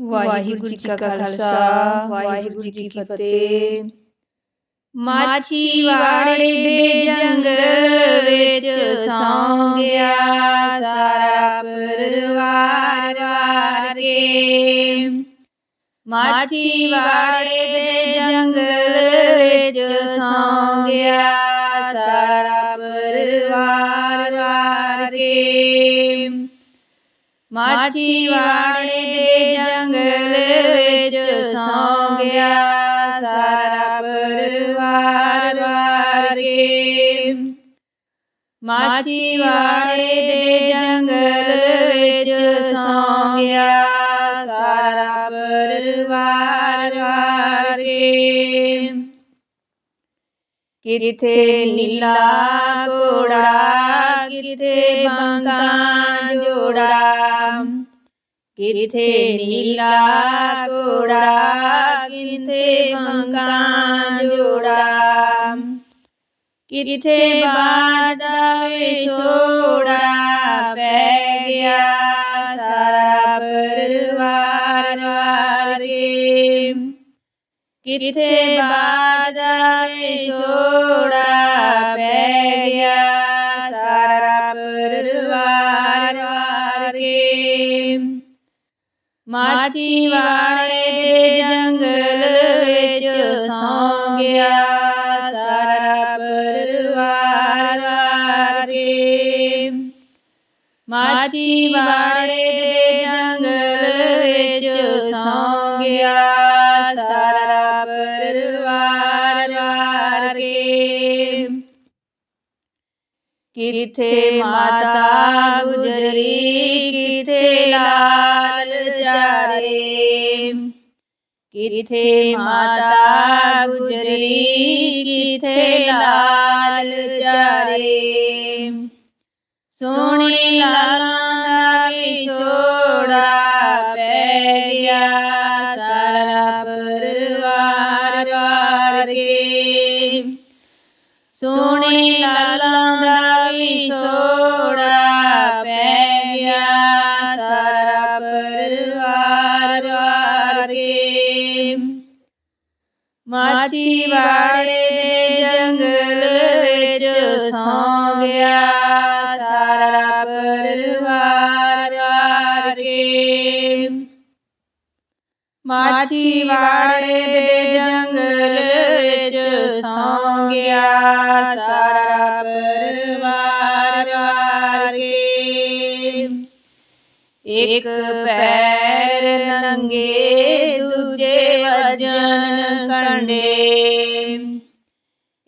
ਵਾਹਿਗੁਰੂ ਜੀ ਕਾ ਖਾਲਸਾ, ਵਾਹਿਗੁਰੂ ਜੀ ਕੀ ਫਤਿਹ। ਮਾਛੀਵਾੜੇ ਦੇ ਜੰਗਲ ਵਿੱਚ ਸੌਂ ਗਿਆ ਸਾਰਾ ਪਰਿਵਾਰ ਵਾਰ ਕੇ। ਮਾਛੀਵਾੜੇ ਦੇ ਜੰਗਲ ਵਿੱਚ ਸੌਂ ਗਿਆ ਸਾਰਾ ਪਰਿਵਾਰ ਵਾਰ ਕੇ। ਮਾਛੀਵਾੜੇ ਦੇ ਜੰਗਲ ਵਿੱਚ ਸੌਂ ਗਿਆ ਸਾਰਾ ਪਰਿਵਾਰ ਵਾਰ ਕੇ। ਮਾਛੀਵਾੜੇ ਦੇ ਜੰਗਲ ਵਿੱਚ ਸੌਂ ਗਿਆ ਸਾਰਾ ਪਰਿਵਾਰ ਵਾਰ ਕੇ। ਕਿਥੇ ਨੀਲਾ ਕੋੜਾ ਕਿਥੇ ਬੰਗਾ ਜੋੜਾ। ਕਿਥੇ ਨੀਲਾ ਕੋੜਾ ਕਿਥੇ ਬੰਗਾ ਜੋੜਾ। ਕਿਥੇ ਬਾਦਾ ਵਿਛੋੜਾ ਪੈ ਗਿਆ ਸਾਰਾ ਪਰਿਵਾਰ ਵਾਰੇ ਕਿਥੇ ਬਾਦਾ ਵਿਛੋੜਾ ਪੈ ਗਿਆ ਮਾਛੀਵਾੜੇ ਦੇ ਜੰਗਲ ਵਿੱਚ ਸੌ ਗਿਆ ਸਾਰਾ ਪਰਿਵਾਰ ਵਾਰੇ ਮਾਛੀਵਾੜੇ ਦੇ ਜੰਗਲ ਵਿੱਚ ਸੌ ਗਿਆ ਸਾਰਾ ਪਰਿਵਾਰ ਵਾਰੇ ਕਿਥੇ ਮਾਤਾ ਗੁਜਰੀ, ਕਿਥੇ ਲਾਲ ਕਿਥੇ ਮਾਤਾ ਗੁਜਰੀ ਕਿਥੇ ਲਾਲ ਚਾਰੇ ਸੋਹਣੀ ਲਾਲਾਂ ਦਾ ਵਿਛੋੜਾ ਪੈ ਮਾਛੀਵਾੜੇ ਦੇ ਜੰਗਲ ਵਿੱਚ ਸੌ ਗਿਆ ਸਾਰਾ ਪਰਿਵਾਰ ਵਾਰੇ ਮਾਛੀਵਾੜੇ ਦੇ ਜੰਗਲ ਇੱਕ ਪੈਰ ਨੰਗੇ, ਦੂਜੇ ਵਜਨ ਕੰਡੇ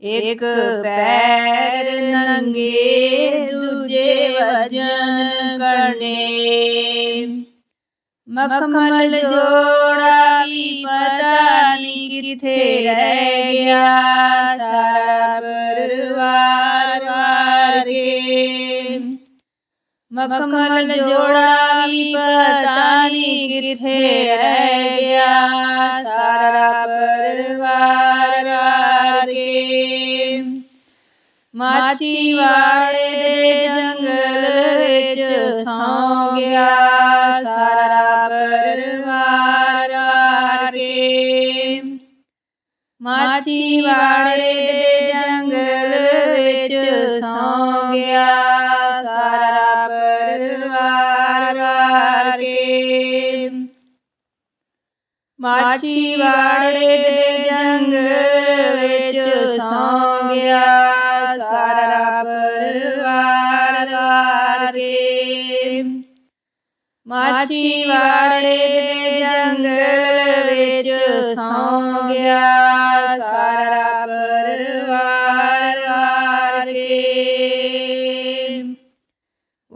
ਇੱਕ ਪੈਰ ਨੰਗੇ, ਦੂਜੇ ਵਜਨ ਕੰਡੇ ਮਖਮਲ ਜੋੜਾ ਵੀ ਪਤਾ ਨਹੀਂ ਕਿੱਥੇ ਰਹਿ ਗਿਆ ਸਾਰਾ। ਮਖਮਲ ਜੋੜਾ ਵੀ ਪਤਾ ਨਹੀਂ ਕਿੱਥੇ ਰਹਿ ਗਿਆ ਸਾਰਾ ਪਰਿਵਾਰ ਵਾਰੇ ਮਾਛੀਵਾੜੇ ਦੇ ਜੰਗਲ ਵਿੱਚ ਸੌਂ ਗਿਆ ਸਾਰਾ ਪਰਿਵਾਰ ਵਾਰੇ ਮਾਛੀਵਾੜੇ ਦੇ ਜੰਗਲ ਵਿੱਚ ਸੌਂ ਗਿਆ ਸਾਰਾ ਪਰਿਵਾਰ ਵਾਰੇ ਮਾਛੀਵਾੜੇ ਦੇ ਜੰਗਲ ਵਿੱਚ ਸੌਂ ਗਿਆ ਸਾਰਾ ਪਰਿਵਾਰ ਵਾਰੇ ਮਾਛੀਵਾੜੇ ਦੇ ਜੰਗਲ ਵਿੱਚ ਸੌਂ ਗਿਆ ਸਾਰਾ ਪਰਿਵਾਰ ਵਾਰੇ